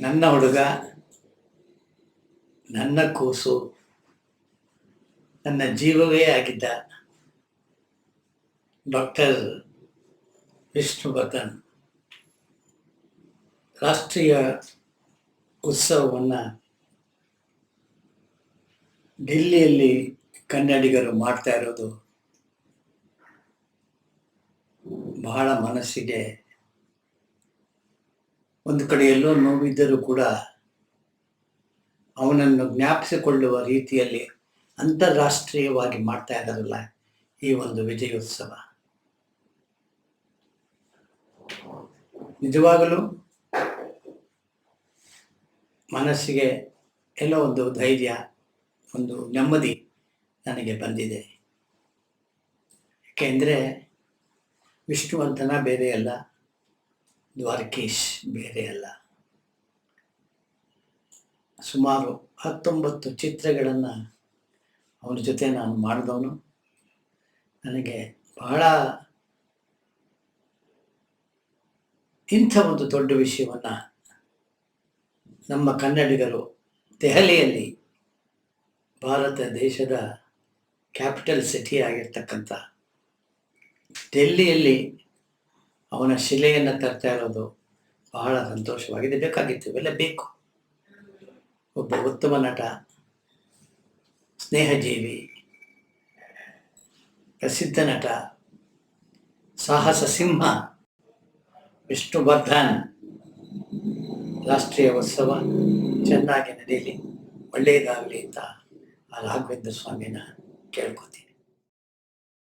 ನನ್ನ ಹುಡುಗ, ನನ್ನ ಕೂಸು, ನನ್ನ ಜೀವವೇ ಆಗಿದ್ದ ಡಾಕ್ಟರ್ ವಿಷ್ಣುವರ್ಧನ್ ರಾಷ್ಟ್ರೀಯ ಉತ್ಸವವನ್ನು ಡೆಲ್ಲಿಯಲ್ಲಿ ಕನ್ನಡಿಗರು ಮಾಡ್ತಾ ಇರೋದು ಬಹಳ ಮನಸ್ಸಿಗೆ ಒಂದು ಕಡೆ ಎಲ್ಲೋ ನೋವಿದ್ದರೂ ಕೂಡ ಅವನನ್ನು ಜ್ಞಾಪಿಸಿಕೊಳ್ಳುವ ರೀತಿಯಲ್ಲಿ ಅಂತಾರಾಷ್ಟ್ರೀಯವಾಗಿ ಮಾಡ್ತಾ ಇದ್ದಾರಲ್ಲ ಈ ಒಂದು ವಿಜಯೋತ್ಸವ. ನಿಜವಾಗಲೂ ಮನಸ್ಸಿಗೆ ಎಲ್ಲೋ ಒಂದು ಧೈರ್ಯ, ಒಂದು ನೆಮ್ಮದಿ ನನಗೆ ಬಂದಿದೆ. ಏಕೆಂದರೆ ವಿಷ್ಣುವರ್ಧನ ಬೇರೆ ಅಲ್ಲ. ದ್ವಾರಕೀಶ್ ಬೇರೆ ಅಲ್ಲ. ಸುಮಾರು ಹತ್ತೊಂಬತ್ತು ಚಿತ್ರಗಳನ್ನು ಅವನ ಜೊತೆ ನಾನು ಮಾಡಿದವನು. ನನಗೆ ಬಹಳ ಇಂಥ ಒಂದು ದೊಡ್ಡ ವಿಷಯವನ್ನು ನಮ್ಮ ಕನ್ನಡಿಗರು ದೆಹಲಿಯಲ್ಲಿ ಭಾರತ ದೇಶದ ಕ್ಯಾಪಿಟಲ್ ಸಿಟಿ ಆಗಿರ್ತಕ್ಕಂಥ ಡೆಲ್ಲಿಯಲ್ಲಿ ಅವನ ಶಿಲೆಯನ್ನು ತರ್ತಾ ಇರೋದು ಬಹಳ ಸಂತೋಷವಾಗಿದೆ. ಬೇಕಾಗಿತ್ತು, ಇವೆಲ್ಲ ಬೇಕು. ಒಬ್ಬ ಉತ್ತಮ ನಟ, ಸ್ನೇಹಜೀವಿ, ಪ್ರಸಿದ್ಧ ನಟ, ಸಾಹಸ ಸಿಂಹ, ವಿಷ್ಣುವರ್ಧನ್. ರಾಷ್ಟ್ರೀಯ ಉತ್ಸವ ಚೆನ್ನಾಗಿ ನಡೆಯಲಿ, ಒಳ್ಳೆಯದಾಗಲಿ ಅಂತ ಆ ರಾಘವೇಂದ್ರ ಸ್ವಾಮಿನ ಕೇಳ್ಕೊತೀನಿ.